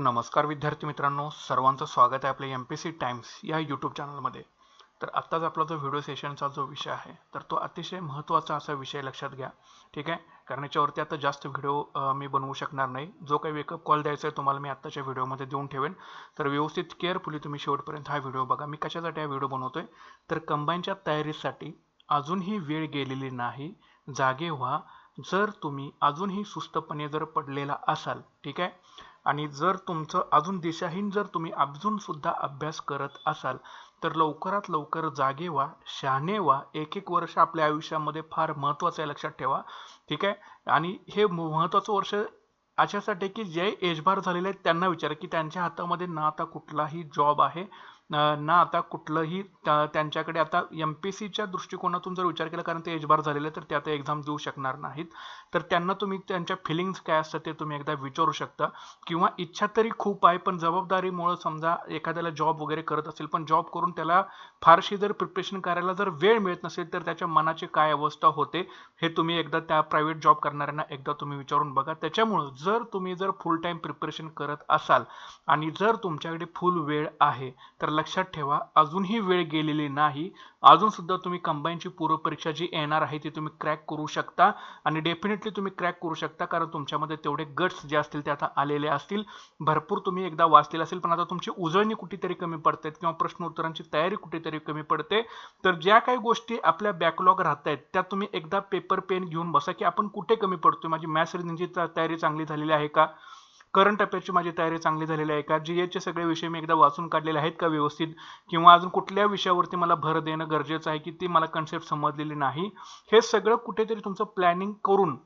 नमस्कार विद्यार्थी मित्रांनो सर्वांचं स्वागत आहे आपल्या एम पी सी टाइम्स या यूट्यूब चॅनलमध्ये तर आत्ताच आपला जो व्हिडिओ सेशनचा जो विषय आहे तर तो अतिशय महत्त्वाचा असा विषय लक्षात घ्या. ठीक आहे? कारण याच्यावरती आता जास्त व्हिडिओ मी बनवू शकणार नाही. जो काही वेकअप कॉल द्यायचा आहे तुम्हाला मी आत्ताच्या व्हिडिओमध्ये देऊन ठेवेन. तर व्यवस्थित केअरफुली तुम्ही शेवटपर्यंत हा व्हिडिओ बघा. मी कशासाठी हा व्हिडिओ बनवतो आहे तर कंबाईनच्या तयारीसाठी अजूनही वेळ गेलेली नाही. जागे व्हा. जर तुम्ही अजूनही सुस्तपणे जर पडलेला असाल ठीक आहे? आणि जर तुमचं अजून दिशाहीन जर तुम्ही अजून सुद्धा अभ्यास करत असाल तर लवकरात लवकर जागे व्हा शहाणे व्हा. एक एक वर्ष आपल्या आयुष्यामध्ये फार महत्त्वाचं आहे लक्षात ठेवा. ठीक आहे? आणि हे महत्त्वाचं वर्ष अशासाठी की जे एजबार झालेले आहेत त्यांना विचारा की त्यांच्या हातामध्ये ना आता कुठलाही जॉब आहे. ना आता कुठलंही त्यांच्याकडे आता एम पी सीच्या दृष्टिकोनातून जर विचार केला कारण ते एजबार झालेले तर ते आता एक्झाम देऊ शकणार नाहीत. तर त्यांना तुम्ही त्यांच्या फिलिंग्स काय असतात ते तुम्ही एकदा विचारू शकता. किंवा इच्छा तरी खूप आहे पण जबाबदारीमुळं समजा एखाद्याला जॉब वगैरे करत असेल पण जॉब करून त्याला फारशी जर प्रिपरेशन करायला जर वेळ मिळत नसेल तर त्याच्या मनाची काय अवस्था होते हे तुम्ही एकदा त्या प्रायव्हेट जॉब करणाऱ्यांना एकदा तुम्ही विचारून बघा. त्याच्यामुळं जर तुम्ही जर फुल टाईम प्रिपरेशन करत असाल आणि जर तुमच्याकडे फुल वेळ आहे तर लक्षात ठेवा अजूनही वेळ गेलेली नाही. अजून सुद्धा तुम्ही कंबाईनची पूर्वपरीक्षा जी येणार आहे ती तुम्ही क्रॅक करू शकता आणि डेफिनेटली तुम्ही क्रॅक करू शकता कारण तुमच्यामध्ये तेवढे गट्स जे असतील ते आता आलेले असतील. भरपूर तुम्ही एकदा वाचलेले असेल पण आता तुमची उजळणी कुठेतरी कमी पडते किंवा प्रश्न उत्तरांची तयारी कुठेतरी कमी पडते. तर ज्या काही गोष्टी आपल्या बॅकलॉग राहत आहेत त्या तुम्ही एकदा पेपर पेन घेऊन बसा की आपण कुठे कमी पडतोय? माझी मॅथ्स रिजनची तयारी चांगली झालेली आहे का? करंट अफेअरची माझी तयारी चांगली झालेली आहे का? जी एचे सगळे विषय मी एकदा वाचून काढलेले आहेत का व्यवस्थित? किंवा अजून कुठल्या विषयावरती मला भर देणं गरजेचं आहे की ती मला कन्सेप्ट समजलेली नाही? हे सगळं कुठेतरी तुमचं प्लॅनिंग करून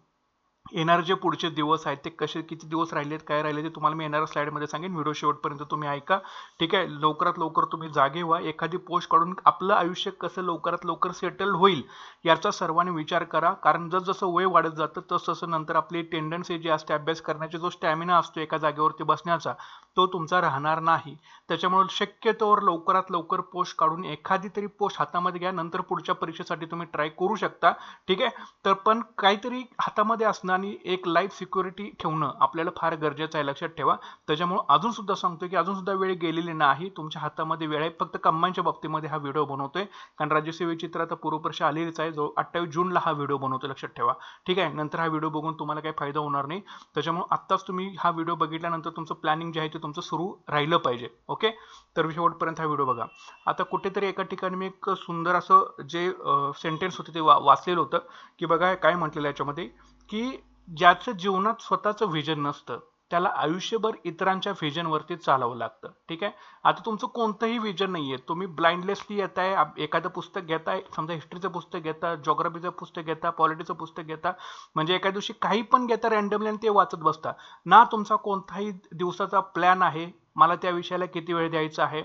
येणारे जे पुढचे दिवस आहेत ते कसे किती दिवस राहिलेत काय राहिले ते तुम्हाला मी येणाऱ्या स्लाईडमध्ये सांगेन. व्हिडिओ शेवटपर्यंत तुम्ही ऐका. ठीक आहे? लवकरात लवकर तुम्ही जागे व्हा. एखादी पोस्ट काढून आपलं आयुष्य कसं लवकरात लवकर सेटल होईल याचा सर्वांनी विचार करा. कारण जर जसं वय वाढत जातं तसं तसं नंतर आपली टेंडन्सी जी असते अभ्यास करण्याची जो स्टॅमिना असतो एका जागेवरती बसण्याचा तो तुमचा राहणार नाही. त्याच्यामुळे शक्यतोवर लवकरात लवकर पोस्ट काढून एखादी तरी पोस्ट हातामध्ये घ्या. नंतर पुढच्या परीक्षेसाठी तुम्ही ट्राय करू शकता. ठीक आहे? तर पण काहीतरी हातामध्ये असणं आणि एक लाईफ सिक्युरिटी ठेवणं आपल्याला फार गरजेचं आहे. लक्षात ठेवा. त्याच्यामुळे अजून सुद्धा सांगतोय की अजून सुद्धा वेळ गेलेली नाही. तुमच्या हातामध्ये वेळ आहे. फक्त कम्मांच्या बाबतीमध्ये हा व्हिडिओ बनवतोय. कारण राज्यसेवेची तर आता पूर्वपरीक्षा आलेलीच आहे. जो अठ्ठावीस जूनला हा व्हिडिओ बनवतोय. लक्षात ठेवा. ठीक आहे? नंतर हा व्हिडिओ बघून तुम्हाला काही फायदा होणार नाही. त्याच्यामुळे आत्ताच तुम्ही हा व्हिडिओ बघितल्यानंतर तुमचं प्लॅनिंग जे आहे ते तुमचं सुरू राहिलं पाहिजे ओके? तर शेवटपर्यंत हा व्हिडिओ बघा. आता कुठेतरी एका ठिकाणी मी एक सुंदर असं जे सेंटेन्स होते ते वा वाचलेलं होतं की बघा काय म्हटलेलं याच्यामध्ये की ज्याचं जीवनात स्वतःचं व्हिजन नसतं त्याला आयुष्यभर इतरांच्या व्हिजनवरती चालावं लागतं. ठीक आहे? आता तुमचं कोणतंही व्हिजन नाही आहे तुम्ही ब्लाइंडलेसली येताय एखादं पुस्तक घेताय समजा हिस्ट्रीचं पुस्तक घेता जॉग्रफीचं पुस्तक घेता पॉलिटीचं पुस्तक घेता म्हणजे एका दिवशी काही पण घेता रॅन्डमली आणि ते वाचत बसता. ना तुमचा कोणताही दिवसाचा प्लॅन आहे मला त्या विषयाला किती वेळ द्यायचा आहे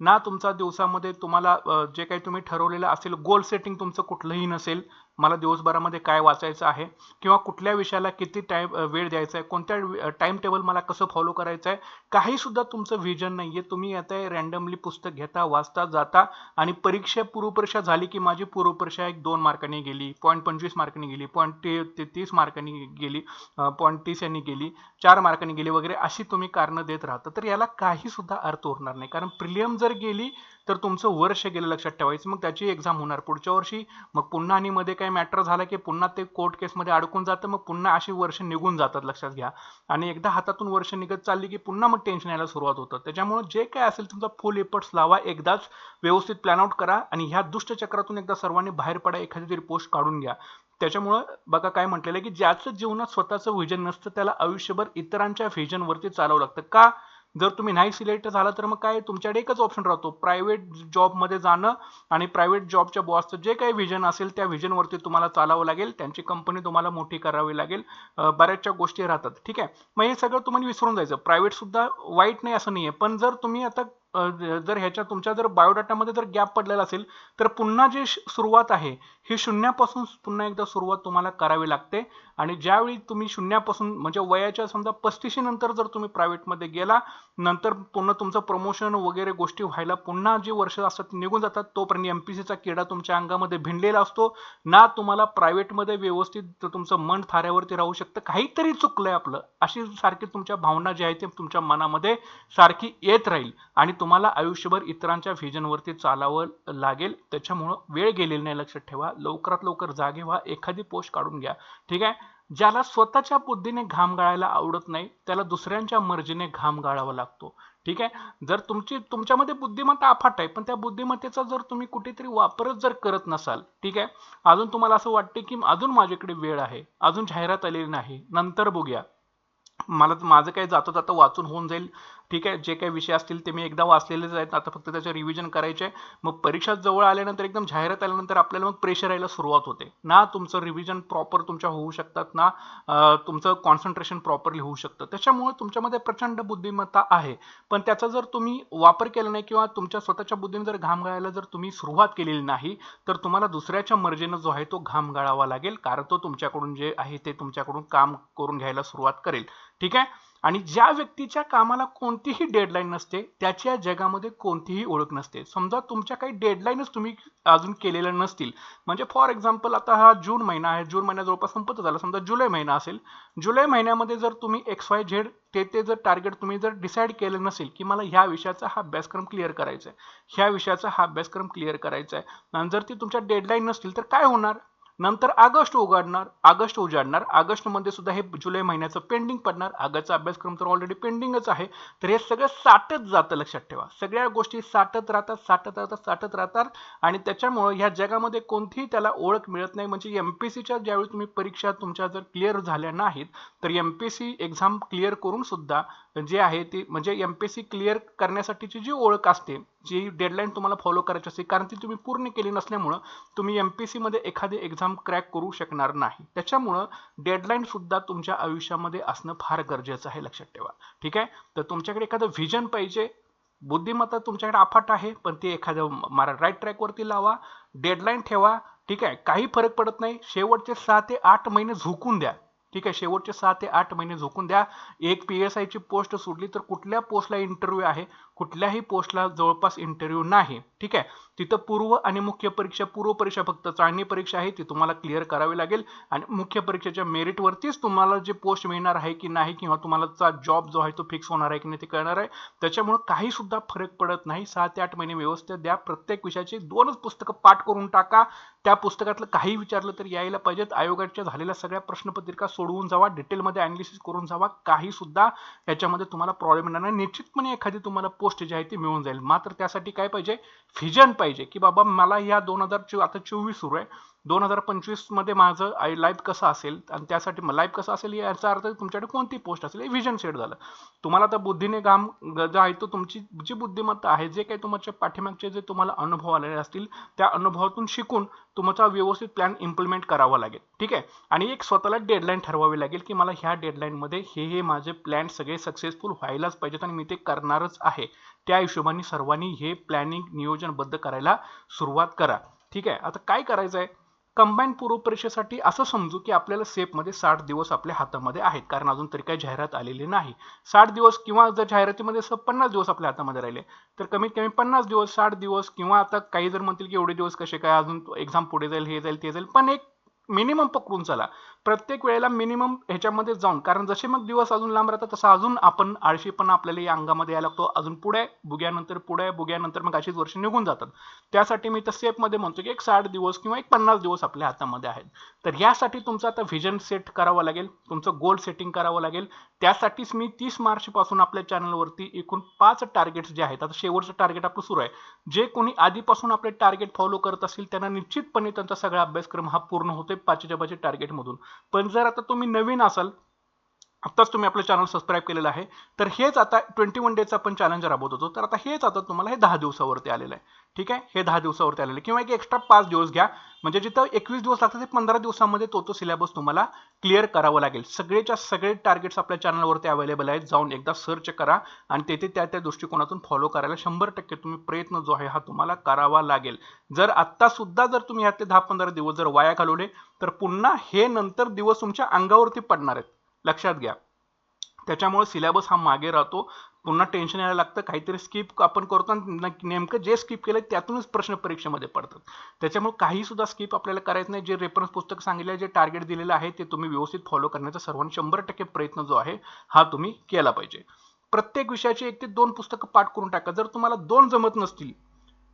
ना तुमचा दिवसामध्ये तुम्हाला जे काही तुम्ही ठरवलेलं असेल गोल सेटिंग तुमचं कुठलंही नसेल मला दिवसभरामध्ये काय वाचायचं आहे किंवा कुठल्या विषयाला किती टाईम वेळ द्यायचा आहे कोणत्या टाईम टेबल मला कसं फॉलो करायचं आहे काहीसुद्धा तुमचं व्हिजन नाही आहे तुम्ही आता रँडमली पुस्तक घेता वाचता जाता आणि परीक्षा पूर्वपरीक्षा झाली की माझी पूर्वपरीक्षा एक दोन मार्कांनी गेली पॉईंट पंचवीस मार्कांनी गेली पॉईंट ते तीस मार्कांनी गेली पॉईंट तीस यांनी गेली चार मार्कांनी गेली वगैरे अशी तुम्ही कारणं देत राहता. तर याला काहीसुद्धा अर्थ उरणार नाही. कारण प्रिलियम जर गेली तर तुमचं वर्ष गेलं लक्षात ठेवायचं. मग त्याची एक्झाम होणार. पुढच्या वर्षी मग पुन्हा आणि मध्ये काय मॅटर झाला की पुन्हा ते कोर्ट केसमध्ये अडकून जातं. मग पुन्हा अशी वर्ष निघून जातात लक्षात घ्या. आणि एकदा हातातून वर्ष निघत चालली की पुन्हा मग टेन्शन यायला सुरुवात होतं. त्याच्यामुळे जे काय असेल तुमचा फुल एफर्ट्स लावा. एकदाच व्यवस्थित प्लॅन आउट करा आणि ह्या दुष्टचक्रातून एकदा सर्वांनी बाहेर पडा. एखादी तरी पोस्ट काढून घ्या. त्याच्यामुळं बघा काय म्हटलेलं आहे की ज्याचं जीवनात स्वतःचं व्हिजन नसतं त्याला आयुष्यभर इतरांच्या व्हिजनवरती चालावं लागतं. का? जर तुम्ही नाही सिलेक्ट झाला तर मग काय तुमच्याकडे एकच ऑप्शन राहतो. प्रायव्हेट जॉबमध्ये जाणं आणि प्रायव्हेट जॉबच्या बॉसचं जे काही व्हिजन असेल त्या व्हिजनवरती तुम्हाला चालावं लागेल. त्यांची कंपनी तुम्हाला मोठी करावी लागेल. बऱ्याचशा गोष्टी राहतात. ठीक आहे? मग हे सगळं तुम्हाला विसरून जायचं. प्रायव्हेट सुद्धा वाईट नाही असं नाही आहे पण जर तुम्ही आता जर ह्याच्या तुमच्या जर बायोडाटामध्ये जर गॅप पडलेला असेल तर पुन्हा जी सुरुवात आहे ही शून्यापासून पुन्हा एकदा सुरुवात तुम्हाला करावी लागते. आणि ज्यावेळी तुम्ही शून्यापासून म्हणजे वयाच्या समजा पस्तीशी नंतर जर तुम्ही प्रायव्हेटमध्ये गेला नंतर पुन्हा तुमचं प्रमोशन वगैरे गोष्टी व्हायला पुन्हा जे वर्ष असतात निघून जातात तोपर्यंत एमपीसीचा किडा तुमच्या अंगामध्ये भिनलेला असतो. ना तुम्हाला प्रायव्हेटमध्ये व्यवस्थित तुमचं मन थाऱ्यावरती राहू शकतं. काहीतरी चुकलंय आपलं. अशी सारखी तुमच्या भावना जी आहे ते तुमच्या मनामध्ये सारखी येत राहील. आणि तुम्हाला आयुष्यभर इतरांच्या व्हिजनवरती चालावं लागेल. त्याच्यामुळं वेळ गेलेली नाही लक्षात ठेवा. लवकरात लवकर जागे व्हा. एखादी पोस्ट काढून घ्या. ठीक आहे? ज्याला स्वतःच्या बुद्धीने घाम गाळायला आवडत नाही त्याला दुसऱ्यांच्या मर्जीने घाम गाळावा लागतो. ठीक आहे? जर तुमची तुमच्यामध्ये बुद्धिमत्ता अफाट आहे पण त्या बुद्धिमत्तेचा जर तुम्ही कुठेतरी वापरच जर करत नसाल ठीक आहे? अजून तुम्हाला असं वाटते की अजून माझ्याकडे वेळ आहे अजून जाहिरात आलेली नाही नंतर बघूया. मला माझं काही जाता जाता वाचून होऊन जाईल ठीक आहे जे काही विषय असतील ते मी एकदा वाचलेलेच आहेत. आता फक्त त्याचं रिव्हिजन करायचे आहे मग परीक्षा जवळ आल्यानंतर एकदम जाहिरात आल्यानंतर आपल्याला मग प्रेशर यायला सुरुवात होते. ना तुमचं रिव्हिजन प्रॉपर तुमच्या होऊ शकतात ना तुमचं कॉन्सन्ट्रेशन प्रॉपरली होऊ शकतं. त्याच्यामुळे तुमच्यामध्ये प्रचंड बुद्धिमत्ता आहे. पण त्याचा जर तुम्ही वापर केला नाही किंवा तुमच्या स्वतःच्या बुद्धीने जर घाम गाळायला जर तुम्ही सुरुवात केलेली नाही तर तुम्हाला दुसऱ्याच्या मर्जीनं जो आहे तो घाम गाळावा लागेल. कारण तो तुमच्याकडून जे आहे ते तुमच्याकडून काम करून घ्यायला सुरुवात करेल. ठीक आहे? आणि ज्या व्यक्तीच्या कामाला कोणतीही डेडलाईन नसते त्याच्या जगामध्ये कोणतीही ओळख नसते. समजा तुमच्या काही डेडलाईनच तुम्ही अजून केलेल्या नसतील. म्हणजे फॉर एक्झाम्पल आता हा जून महिना आहे. जून महिना जवळपास संपत झाला. समजा जुलै महिना असेल. जुलै महिन्यामध्ये जर तुम्ही एक्स वाय झेड ते ते जर टार्गेट तुम्ही जर डिसाईड केलं नसेल की मला ह्या विषयाचा हा अभ्यासक्रम क्लिअर करायचा आहे ह्या विषयाचा हा अभ्यासक्रम क्लिअर करायचा आहे आणि जर ती तुमच्या डेडलाईन नसतील तर काय होणार? नंतर ऑगस्ट उघडणार ऑगस्ट उजाडणार ऑगस्टमध्ये सुद्धा हे जुलै महिन्याचं पेंडिंग पडणार. आगाचा अभ्यासक्रम तर ऑलरेडी पेंडिंगच आहे. तर हे सगळं साठत जातं लक्षात ठेवा. सगळ्या गोष्टी साठत राहतात साठत राहतात साठत राहतात आणि त्याच्यामुळं ह्या जगामध्ये कोणतीही त्याला ओळख मिळत नाही. म्हणजे एम पी सीच्या ज्यावेळी तुम्ही परीक्षा तुमच्या जर क्लिअर झाल्या नाहीत तर M P C exam clear करून सुद्धा जे आहे ती म्हणजे एम पी सी क्लिअर करण्यासाठीची जी ओळख असते जी डेडलाईन तुम्हाला फॉलो करायची असते कारण ती तुम्ही पूर्ण केली नसल्यामुळं तुम्ही एम पी सीमध्ये एखादी एक्झाम क्रॅक करू शकणार नाही. त्याच्यामुळं डेडलाईन सुद्धा तुमच्या आयुष्यामध्ये असणं फार गरजेचं आहे लक्षात ठेवा. ठीक आहे? तर तुमच्याकडे एखादं व्हिजन पाहिजे बुद्धिमत्ता तुमच्याकडे अफाट आहे पण ती एखाद्या मारा राईट ट्रॅकवरती लावा डेडलाईन ठेवा ठीक आहे? काही फरक पडत नाही. शेवटचे सहा ते आठ महिने झोकून द्या. ठीक आहे? शेवटचे सहा ते आठ महिने झोकून द्या. एक पी एस आयची पोस्ट सुटली तर कुठल्या पोस्टला इंटरव्ह्यू आहे? कुठल्याही पोस्टला जवळपास इंटरव्ह्यू नाही. ठीक आहे? तिथं पूर्व आणि मुख्य परीक्षा पूर्व परीक्षा फक्त चाळणी परीक्षा आहे ती तुम्हाला क्लिअर करावी लागेल. आणि मुख्य परीक्षेच्या मेरिटवरतीच तुम्हाला जे पोस्ट मिळणार आहे की नाही किंवा तुम्हाला जॉब जो आहे तो फिक्स होणार आहे की नाही ते कळणार आहे. त्याच्यामुळे काही सुद्धा फरक पडत नाही. सहा ते आठ महिने व्यवस्थित द्या. प्रत्येक विषयाची दोनच पुस्तकं पाठ करून टाका. त्या पुस्तकातलं काही विचारलं तर यायला पाहिजेत. आयोगाच्या झालेल्या सगळ्या प्रश्नपत्रिका सोडवून जावा. डिटेलमध्ये अनालिसिस करून जावा. काही सुद्धा याच्यामध्ये तुम्हाला प्रॉब्लेम येणार नाही. निश्चितपणे एखादी तुम्हाला पोस्ट जी आहे ती मिळून जाईल. मात्र त्यासाठी काय पाहिजे? फिजन पाहिजे. की बाबा मला या दोन हजार आता चोवीस सुरू आहे. दोन हजार पंचवीसमध्ये माझं आय लाईफ कसं असेल आणि त्यासाठी लाईफ कसं असेल याचा अर्थ तुमच्याकडे कोणती पोस्ट असेल हे विजन सेट झालं. तुम्हाला आता बुद्धीने काम जो आहे तो तुमची जी बुद्धिमत्ता आहे जे काही तुमच्या पाठीमागचे जे तुम्हाला अनुभव आलेले असतील त्या अनुभवातून शिकून तुमचा व्यवस्थित प्लॅन इम्प्लिमेंट करावा लागेल. ठीक आहे? आणि एक स्वतःला डेडलाईन ठरवावी लागेल की मला ह्या डेडलाईनमध्ये हे हे माझे प्लॅन सगळे सक्सेसफुल व्हायलाच पाहिजेत आणि मी ते करणारच आहे. त्या हिशोबाने सर्वांनी हे प्लॅनिंग नियोजनबद्ध करायला सुरुवात करा. ठीक आहे? आता काय करायचं आहे कंबाईन पूर्व परीक्षेसाठी असं समजू की आपल्याला सेफमध्ये साठ दिवस आपल्या हातामध्ये आहेत. कारण अजून तरी काही जाहिरात आलेली नाही. साठ दिवस किंवा जर जाहिरातीमध्ये असं पन्नास दिवस आपल्या हातामध्ये राहिले तर कमीत कमी पन्नास दिवस साठ दिवस किंवा आता काही जर म्हणतील की एवढे दिवस कसे काय अजून एक्झाम पुढे जाईल हे जाईल ते जाईल पण एक मिनिमम पकडून चला. प्रत्येक वेळेला मिनिमम ह्याच्यामध्ये जाऊन कारण जसे मग दिवस अजून लांब राहतात तसं अजून आपण आळशीपणा आपल्याला या अंगामध्ये यायला लागतो. अजून पुढे बुग्यानंतर पुढे बुग्यानंतर मग अशीच वर्ष निघून जातात. त्यासाठी मी तर सेफमध्ये म्हणतो की एक साठ दिवस किंवा एक पन्नास दिवस आपल्या हातामध्ये आहेत. तर यासाठी तुमचं आता व्हिजन सेट करावं लागेल तुमचं गोल सेटिंग करावं लागेल. त्यासाठीच मी तीस मार्चपासून आपल्या चॅनलवरती एकूण पाच टार्गेट्स जे आहेत आता शेवटचं टार्गेट आपलं सुरू आहे. जे कोणी आधीपासून आपले टार्गेट फॉलो करत असतील त्यांना निश्चितपणे त्यांचा सगळा अभ्यासक्रम हा पूर्ण होतोय. पाचशे पाचच्या टार्गेटमधून पण जर आता तुम्ही नवीन असाल आत्ताच तुम्ही आपलं चॅनल सबस्क्राईब केलेलं आहे. तर हेच आता ट्वेंटी वन डेचं आपण चॅलेंज राबवत होतो. तर आता हेच आता तुम्हाला हे दहा दिवसावरती आलेलं आहे. ठीक आहे? हे दहा दिवसावरती आलेलं आहे. किंवा एक एक्स्ट्रा पाच दिवस घ्या. म्हणजे जिथं एकवीस दिवस लागतात ते पंधरा दिवसामध्ये तो तो सिलेबस तुम्हाला क्लिअर करावा लागेल. सगळेच्या सगळे टार्गेट्स आपल्या चॅनलवरती अवेलेबल आहेत. जाऊन एकदा सर्च करा आणि तेथे त्या त्या दृष्टिकोनातून फॉलो करायला शंभर टक्के तुम्ही प्रयत्न जो आहे हा तुम्हाला करावा लागेल. जर आत्तासुद्धा जर तुम्ही ह्यातले दहा पंधरा दिवस जर वाया घालवले तर पुन्हा हे नंतर दिवस तुमच्या अंगावरती पडणार आहेत. लक्षात घ्या. त्याच्यामुळे सिलेबस हा मागे राहतो. पुन्हा टेन्शन यायला लागतं. काहीतरी स्किप आपण करतो आणि नेमकं जे स्किप केलं त्यातूनच प्रश्न परीक्षेमध्ये पडतात. त्याच्यामुळे काही सुद्धा स्किप आपल्याला करायचं नाही. जे रेफरन्स पुस्तक सांगितले जे टार्गेट दिलेलं आहे ते तुम्ही व्यवस्थित फॉलो करण्याचा सर्वांनी शंभर टक्के प्रयत्न जो आहे हा तुम्ही केला पाहिजे. प्रत्येक विषयाची एक ते दोन पुस्तकं पाठ करून टाका. जर तुम्हाला दोन जमत नसतील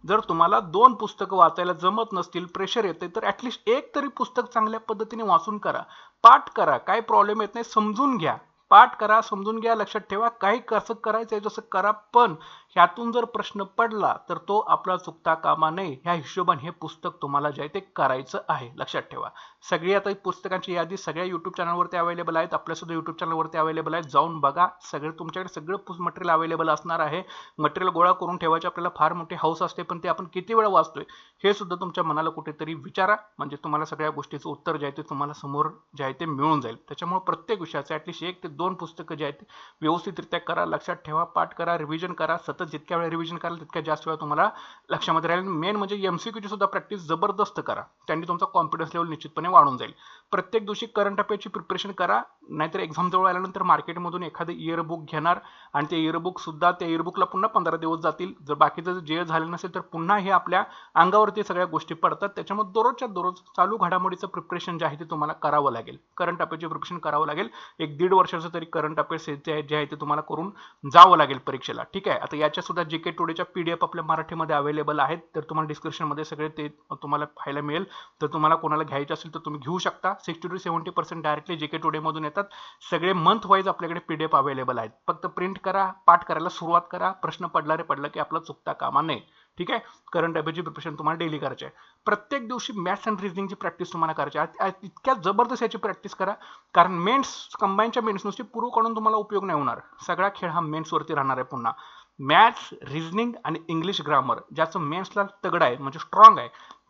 जर तुम्हाला दोन पुस्तकं वाचायला जमत नसतील प्रेशर येते तर ॲटलिस्ट एक तरी पुस्तक चांगल्या पद्धतीने वाचून करा. पाठ करा. काय प्रॉब्लेम येत नाही समजून घ्या. पाठ करा समजून घ्या लक्षात ठेवा. काही कसं करायचंय जसं करा पण ह्यातून जर प्रश्न पडला तर तो आपला चुकता कामा नये. ह्या हिशोबाने हे पुस्तक तुम्हाला जे आहे ते करायचं आहे. लक्षात ठेवा. सगळी आता पुस्तकांची यादी सगळ्या युट्यूब चॅनलवरती अवेलेबल आहेत. आपल्या सुद्धा युट्यूब चॅनलवरती अवेलेबल आहेत. जाऊन बघा. सगळे तुमच्याकडे सगळं मटेरियल अवेलेबल असणार आहे. मटेरियल गोळा करून ठेवायचे. आपल्याला फार मोठी हाऊस असते पण ते आपण किती वेळा वाचतोय हे सुद्धा तुमच्या मनाला कुठेतरी विचारा. म्हणजे तुम्हाला सगळ्या गोष्टीचं उत्तर जे आहे ते तुम्हाला समोर जे आहे ते मिळून जाईल. त्याच्यामुळे प्रत्येक विषयाचं ॲटलिस्ट एक ते दोन पुस्तकं जे आहेत व्यवस्थितरित्या करा लक्षात ठेवा पाठ करा रिव्हिजन करा. सतत जितक्या वेळा रिव्हिजन कराल तितक्या जास्त वेळा तुम्हाला लक्षामध्ये राहील. मेन म्हणजे एम सी क्यूची सुद्धा प्रॅक्टिस जबरदस्त करा. त्यांनी तुमचा कॉन्फिडन्स लेवल निश्चितपणे वाढून जाईल. प्रत्येक दिवशी करंट अफेअरची प्रिपरेशन करा. नाहीतर एक्झाम जवळ आल्यानंतर मार्केटमधून एखादं इयरबुक घेणार आणि ते इयरबुक सुद्धा त्या इयरबुकला पुन्हा पंधरा दिवस जातील. जर बाकीचं जे झालं नसेल तर पुन्हा हे आपल्या अंगावरती सगळ्या गोष्टी पडतात. त्याच्यामुळे दररोजच्या दररोज चालू घडामोडीचं प्रिपरेशन जे आहे ते तुम्हाला करावं लागेल. करंट अफेअरची प्रिपरेशन करावं लागेल. एक दीड वर्षाचं तरी करंट अफेअर्स जे आहे ते तुम्हाला करून जावं लागेल परीक्षेला. ठीक आहे? आता याच्या सुद्धा जे के टुडेच्या पीडीएफ आपल्या मराठीमध्ये अवेलेबल आहेत. तर तुम्हाला डिस्क्रिप्शनमध्ये सगळे ते तुम्हाला पाहायला मिळेल. तर तुम्हाला कोणाला घ्यायचं असेल तर तुम्ही घेऊ शकता. Sixty two seventy percent directly J K टुडेमधून येतात. सगळे मंथ वाईज आपल्याकडे पीडीएफ अवेलेबल आहेत. फक्त प्रिंट करा पाठ करायला सुरुवात करा. प्रश्न पडला रे पडला की आपला चुकता कामा नये. ठीक आहे? करंट अफेअरची प्रिपरेशन तुम्हाला डेली करायची आहे. प्रत्येक दिवशी मॅथ्स अँड रिजनिंगची प्रॅक्टिस तुम्हाला करायची आहे. इतक्या जबरदस्त याची प्रॅक्टिस करा. कारण मेन्स कंबाईनच्या मेन्स नुसती पूर्व काढून तुम्हाला उपयोग नाही होणार. सगळा खेळ हा मेन्सवरती राहणार आहे पुन्हा. मॅथ्स रिजनिंग आणि इंग्लिश ग्रामर ज्याचं मेन्सला तगडा आहे म्हणजे स्ट्रॉंग आहे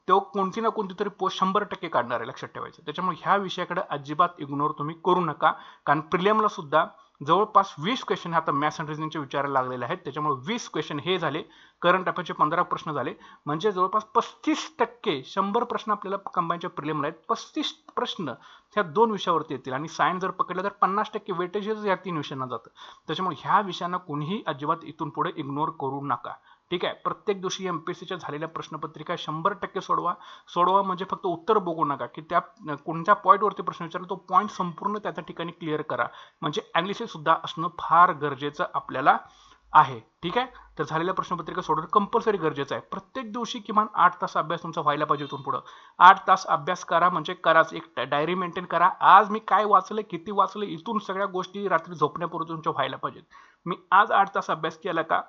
तो कोणती ना कोणती तरी पोस्ट शंभर टक्के काढणार आहे लक्षात ठेवायचं. त्याच्यामुळे ह्या विषयाकडे अजिबात इग्नोर तुम्ही करू नका. कारण प्रिलियमला सुद्धा जवळपास वीस क्वेश्चन हे आता मॅथ्स अँड रिजनिंगचे विचारायला लागलेले आहेत. त्याच्यामुळे वीस क्वेश्चन हे झाले. करंट अफेअरचे पंधरा प्रश्न झाले. म्हणजे जवळपास पस्तीस टक्के शंभर प्रश्न आपल्याला कंबाईनच्या प्रिलिमला आहेत. पस्तीस प्रश्न ह्या दोन विषयावरती येतील. आणि सायन्स जर पकडलं तर पन्नास टक्के वेटेजेस या तीन विषयांना जातं. त्याच्यामुळे ह्या विषयांना कोणीही अजिबात इथून पुढे इग्नोर करू नका. ठीक आहे? प्रत्येक दिवशी एम पी सीच्या झालेल्या प्रश्नपत्रिका शंभर टक्के सोडवा. सोडवा म्हणजे फक्त उत्तर बघू नका. की त्या कोणत्या पॉईंटवरती प्रश्न विचारला तो पॉईंट संपूर्ण त्या ठिकाणी क्लिअर करा. म्हणजे अनालिसिस सुद्धा असणं फार गरजेचं आपल्याला आहे. ठीक आहे? तर झालेल्या प्रश्नपत्रिका सोडवणं कंपल्सरी गरजेचं आहे. प्रत्येक दिवशी किमान आठ तास अभ्यास तुमचा व्हायला पाहिजे इथून पुढं. आठ तास अभ्यास करा म्हणजे कराच. एक डायरी मेंटेन करा. आज मी काय वाचलं किती वाचलं इथून सगळ्या गोष्टी रात्री झोपण्यापूर्वी तुमच्या व्हायला पाहिजेत. मी आज आठ तास अभ्यास केला का?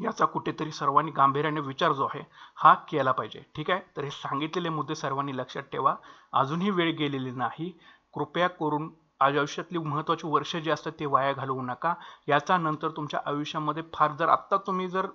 याचा कुठेतरी सर्वांनी गांभीर्याने विचार जो आहे हा केला पाहिजे. ठीक आहे? तर हे सांगितलेले मुद्दे सर्वांनी लक्षात ठेवा. अजूनही वेळ गेलेली नाही. कृपया करून आज आयुष्यातली महत्त्वाची वर्ष जे असतात ते वाया घालवू नका. याचा नंतर तुमच्या आयुष्यामध्ये फार जर आत्ता तुम्ही जर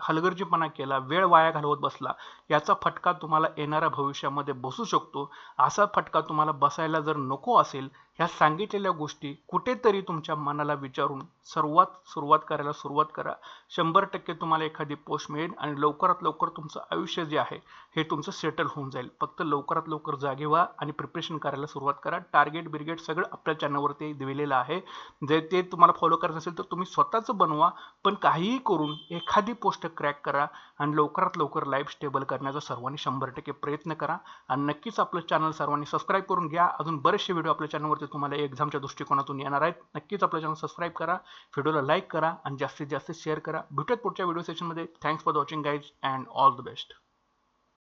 हलगर्जीपणा केला वेळ वाया घालवत बसला याचा फटका तुम्हाला येणाऱ्या भविष्यामध्ये बसू शकतो. असा फटका तुम्हाला बसायला जर नको असेल ह्या सांगितलेल्या गोष्टी कुठेतरी तुमच्या मनाला विचारून सर्वात सुरुवात करायला सुरुवात करा. शंभर टक्के तुम्हाला एखादी पोस्ट मिळेल आणि लवकरात लवकर तुमचं आयुष्य जे आहे हे तुमचं सेटल होऊन जाईल. फक्त लवकरात लवकर जागे व्हा आणि प्रिपरेशन करायला सुरुवात करा. टार्गेट बिर्गेट सगळं आपल्या चॅनलवरती दिलेलं आहे. जे ते तुम्हाला फॉलो करायचं असेल तर तुम्ही स्वतःचं बनवा पण काहीही करून एखादी पोस्ट क्रॅक करा आणि लवकरात लवकर लाईफ स्टेबल करण्याचा सर्वांनी शंभर टक्के प्रयत्न करा. आणि नक्कीच आपलं चॅनल सर्वांनी सबस्क्राईब करून घ्या. अजून बरेचसे व्हिडिओ आपल्या चॅनलवरती तुम्हाला एक्झामच्या दृष्टिकोनातून येणार आहेत. नक्कीच आपला चॅनल सबस्क्राईब करा व्हिडिओला लाईक करा आणि जास्तीत जास्त शेअर करा. भेटूयात पुढच्या व्हिडिओ सेशनमध्ये thanks for watching guys and all the best